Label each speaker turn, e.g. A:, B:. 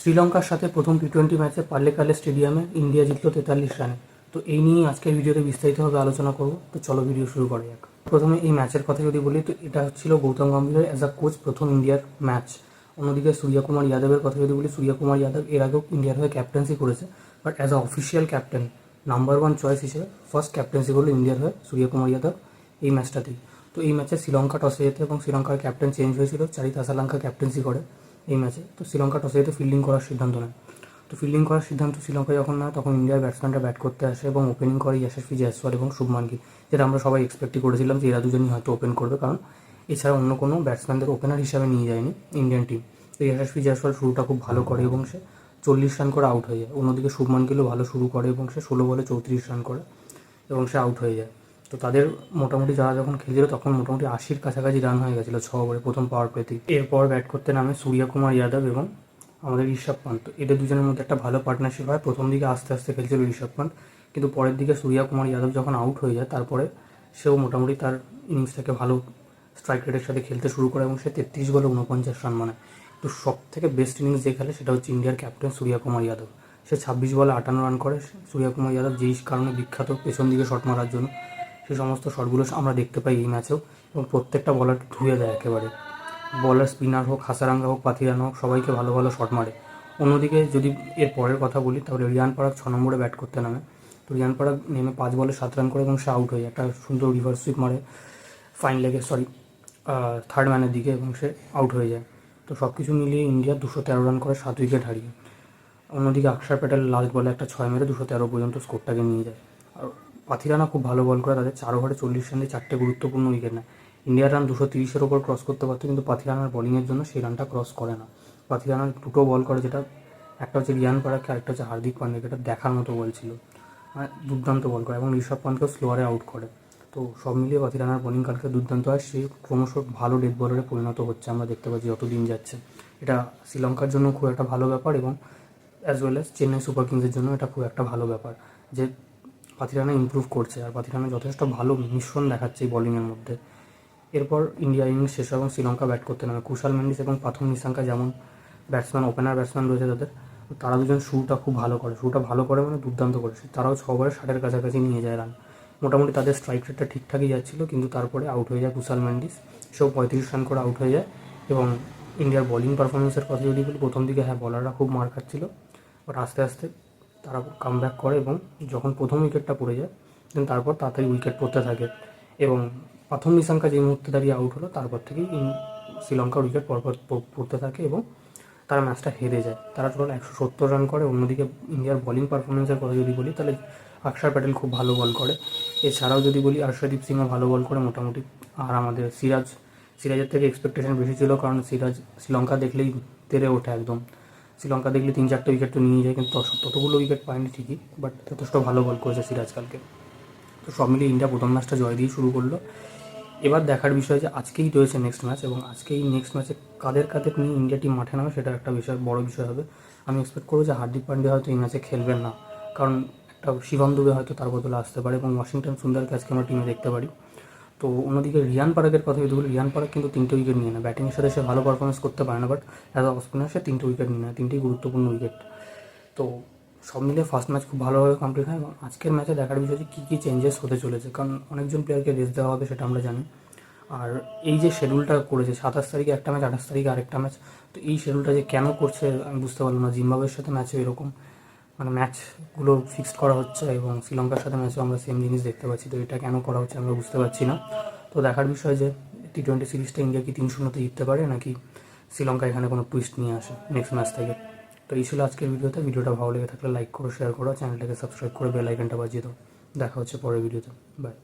A: শ্রীলঙ্কার সাথে প্রথম টি টোয়েন্টি ম্যাচে পাল্লেকালে স্টেডিয়ামে ইন্ডিয়া জিতলো তেতাল্লিশ রানে। তো এই নিয়েই আজকের ভিডিওতে বিস্তারিতভাবে আলোচনা করব। তো চলো ভিডিও শুরু করা যাক। প্রথমে এই ম্যাচের কথা যদি বলি, তো এটা হচ্ছিল গৌতম গম্ভীরের অ্যাজ আ কোচ প্রথম ইন্ডিয়ার ম্যাচ। অন্যদিকে সূর্যকুমার যাদবের কথা যদি বলি, সূর্যকুমার যাদব এর আগেও ইন্ডিয়ার হয়ে ক্যাপ্টেন্সি করেছে। But as a official captain number one choice হিসেবে ফার্স্ট ক্যাপ্টেন্সি করল ইন্ডিয়ার হয়ে সূর্যকুমার যাদব এই ম্যাচটাতেই। তো এই ম্যাচে শ্রীলঙ্কা টসে যেতে এবং শ্রীলঙ্কার ক্যাপ্টেন চেঞ্জ হয়েছিল। চারিত আসালাঙ্কা ক্যাপ্টেন্সি করে। এই ম্যাচে তো শ্রীলঙ্কা টসে যেতে ফিল্ডিং করার সিদ্ধান্ত নেয়। তো ফিল্ডিং করার সিদ্ধান্ত শ্রীলঙ্কা যখন নেয়, তখন ইন্ডিয়ার ব্যাটসম্যানরা ব্যাট করতে আসে এবং ওপেনিং করে ইয়াশস্বী জয়সওয়াল এবং শুভমান গিল যেটা আমরা সবাই এক্সপেক্টই করেছিলাম যে এরা দুজনই হয়তো ওপেন করবে। কারণ এছাড়া অন্য কোনো ব্যাটসম্যানদের ওপেনার হিসাবে নিয়ে যায়নি ইন্ডিয়ান টিম তো ইয়াশস্বী জয়সওয়াল শুরুটা খুব ভালো করে এবং সে চল্লিশ রান করে আউট হয়ে যায়। অন্যদিকে শুভমান গিলও ভালো শুরু করে এবং সে ষোলো বলে চৌত্রিশ রান করে এবং সে আউট হয়ে যায়। তো তাদের মোটামুটি যারা যখন খেলছিল তখন মোটামুটি আশির কাছাকাছি রান হয়ে গেছিল, ছ ওভারে প্রথম পাওয়ার প্লেতেই এরপর ব্যাট করতে নামে সূর্যকুমার যাদব এবং আমাদের ঋষভ পান্ত। এদের দুজনের মধ্যে একটা ভালো পার্টনারশিপ হয়। প্রথম দিকে আস্তে আস্তে খেলছিল ঋষভ পান্ত, কিন্তু পরের দিকে সূর্যকুমার যাদব যখন আউট হয়ে যায়, তারপরে সেও মোটামুটি তার ইনিংসটাকে ভালো স্ট্রাইক রেটের সাথে খেলতে শুরু করে এবং সে তেত্রিশ বলে উনপঞ্চাশ রান মানে। তো সব থেকে বেস্ট ইনিংস যে খেলে সেটা হচ্ছে ইন্ডিয়ার ক্যাপ্টেন সূর্যকুমার যাদব। সে ছাব্বিশ বলে আটান্ন রান করে। সূর্যকুমার যাদব যেই কারণে বিখ্যাত পেছন দিকে শট মারার জন্য। সেই সমস্ত শটগুলো আমরা দেখতে পাই এই ম্যাচেও। এবং প্রত্যেকটা বলার ধুয়ে দেয় একেবারে। বলার স্পিনার হোক, হাসারাঙ্গা হোক, পাথিরানা হোক, সবাইকে ভালো ভালো শট মারে। অন্যদিকে যদি এর পরের কথা বলি, তাহলে রিয়ান পারাগ ছ নম্বরে ব্যাট করতে নামে। তো রিয়ান পারাগ নেমে পাঁচ বলে সাত রান করে এবং সে আউট হয়ে একটা সুন্দর রিভার্স সুইপ মারে ফাইন লেগে সরি থার্ড ম্যানের দিকে এবং সে আউট হয়ে যায়। তো সব কিছু মিলিয়ে ইন্ডিয়া দুশো তেরো রান করে সাত উইকেট হারিয়ে। অন্যদিকে অক্ষর প্যাটেল লাস্ট বলে একটা ছয় মেরে দুশো তেরো পর্যন্ত স্কোরটাকে নিয়ে যায়। আর পাথিরানা খুব ভালো বল করে, তাদের চার ওভারে চল্লিশ রানে চারটে গুরুত্বপূর্ণ উইকেট নেয়। ইন্ডিয়ার রান দুশো তিরিশের ওপর ক্রস করতে পারতো, কিন্তু পাথিরানার বোলিংয়ের জন্য সেই রানটা ক্রস করে না। পাথিরানার দুটো বল করে, যেটা একটা হচ্ছে রিয়ান পারাকে আরেকটা হচ্ছে হার্দিক পান্ডে যেটা দেখার মতো বল ছিল। মানে দুর্দান্ত বল করে, এবং ঋষভ পান্তকেও স্লোয়ারে আউট করে। তো সব মিলিয়ে পাথিরানার বোলিং কালকে দুর্দান্ত হয় সে ক্রমশ ভালো ডেথ বলারে পরিণত হচ্ছে, আমরা দেখতে পাচ্ছি যত দিন যাচ্ছে। এটা শ্রীলঙ্কার জন্য খুব একটা ভালো ব্যাপার, এবং as well as Chennai super কিংসের জন্য এটা খুব একটা ভালো ব্যাপার। যে পাথিরানা ইম্প্রুভ করছে আর পাথিরানা যথেষ্ট ভালো মিশ্রণ দেখাচ্ছে এই বলিংয়ের মধ্যে। এরপর ইন্ডিয়া ইনিংস শেষ এবং শ্রীলঙ্কা ব্যাট করতে নামে। কুশাল মেন্ডিস এবং পাথম নিশাঙ্কা যেমন ব্যাটসম্যান ওপেনার ব্যাটসম্যান রয়েছে তাদের, তারা দুজন শুরুটা খুব ভালো করে শুরুটা ভালো করে মানে দুর্দান্ত করেছে তারাও ছ ওভারে ষাটের কাছাকাছি নিয়ে যায় রান মোটামুটি তাদের স্ট্রাইক রেটটা ঠিকঠাকই যাচ্ছিল, কিন্তু তারপরে আউট হয়ে যায় কুশাল মেন্ডিস। সেও পঁয়ত্রিশ রান করে আউট হয়ে যায় এবং ইন্ডিয়ার বোলিং পারফরমেন্সের কথা যদি বলি, প্রথম দিকে হ্যাঁ বলাররা খুব মার খাচ্ছিল বাট আস্তে আস্তে তারা কাম ব্যাক করে এবং যখন প্রথম উইকেটটা পড়ে যায় দেন তারপর তাড়াতাড়ি উইকেট পড়তে থাকে এবং প্রথম নিশাঙ্কা যে মুহূর্তে দাঁড়িয়ে আউট হলো, তারপর থেকেই শ্রীলঙ্কার উইকেট পরপর পড়তে থাকে এবং তারা ম্যাচটা হেরে যায়। তারা টোটাল একশো সত্তর রান করে। অন্যদিকে ইন্ডিয়ার বলিং পারফরমেন্সের কথা যদি বলি, তাহলে অক্ষর প্যাটেল খুব ভালো বল করে। এছাড়াও যদি বলি, আর্শদীপ সিংও ভালো বল করে মোটামুটি। আর আমাদের সিরাজ, সিরাজের থেকে এক্সপেকটেশন বেশি ছিল কারণ সিরাজ, শ্রীলঙ্কা দেখলেই তেরে ওঠে একদম। শ্রীলঙ্কা দেখলে তিন চারটে উইকেট তো নিয়ে যায়, কিন্তু ততগুলো উইকেট পায়নি ঠিকই বাট যথেষ্ট ভালো বল করেছে সিরাজ কালকে। তো সব মিলিয়ে ইন্ডিয়া প্রথম ম্যাচটা জয় দিয়ে শুরু করল। এবার দেখার বিষয় যে আজকেই রয়েছে নেক্সট ম্যাচ এবং আজকেই নেক্সট ম্যাচে কাদের কাদের নিয়ে ইন্ডিয়া টিম মাঠে নামে সেটা একটা বিষয়, বড় বিষয় হবে। আমি এক্সপেক্ট করব যে হার্দিক পান্ডে হয়তো এই ম্যাচে খেলবেন না, কারণ একটা শিবম দুবে হয়তো তার বদলে আসতে পারে, এবং ওয়াশিংটন সুন্দরকে আজকে আমরা টিমে দেখতে পারি। তো অন্যদিকে রিয়ান পারাগের কথা যদি বলি, রিয়ান পারাগ কিন্তু তিনটে উইকেট নিয়ে নেয়। ব্যাটিংয়ের সাথে সে ভালো পারফরমেন্স করতে পারে না বাট অ্যাজ অফ স্পিনার সে তিনটে উইকেট নিয়ে নেয়, তিনটেই গুরুত্বপূর্ণ উইকেট তো সব মিলিয়ে ফার্স্ট ম্যাচ খুব ভালোভাবে কমপ্লিট হয় এবং আজকের ম্যাচে দেখার বিষয় যে কী কী চেঞ্জেস হতে চলেছে, কারণ অনেকজন প্লেয়ারকে রেস্ট দেওয়া হবে সেটা আমরা জানি। আর এই যে শিডিউলটা করেছে, সাতাশ তারিখে একটা ম্যাচ আঠাশ তারিখে আরেকটা ম্যাচ তো এই শিডিউলটা যে কেন করছে আমি বুঝতে পারলাম না জিম্বাবের সাথে ম্যাচে এরকম। মানে ম্যাচগুলো ফিক্সড করা হচ্ছে এবং শ্রীলঙ্কার সাথে ম্যাচে আমরা সেম জিনিস দেখতে পাচ্ছি। তো এটা কেন করা হচ্ছে আমরা বুঝতে পারছি না। তো দেখার বিষয় যে টি টোয়েন্টি সিরিজটা ইন্ডিয়া কি তিন শূন্যতে জিততে পারে নাকি শ্রীলঙ্কা এখানে কোনো টুইস্ট নিয়ে আসে নেক্সট ম্যাচ থেকে? তো এই ছিল আজকের ভিডিওতে ভিডিওটা ভালো লেগে থাকলে লাইক করো শেয়ার করো চ্যানেলটাকে সাবস্ক্রাইব করে বেল আইকনটা বাজিয়ে দাও। দেখা হচ্ছে পরের ভিডিওতে বাই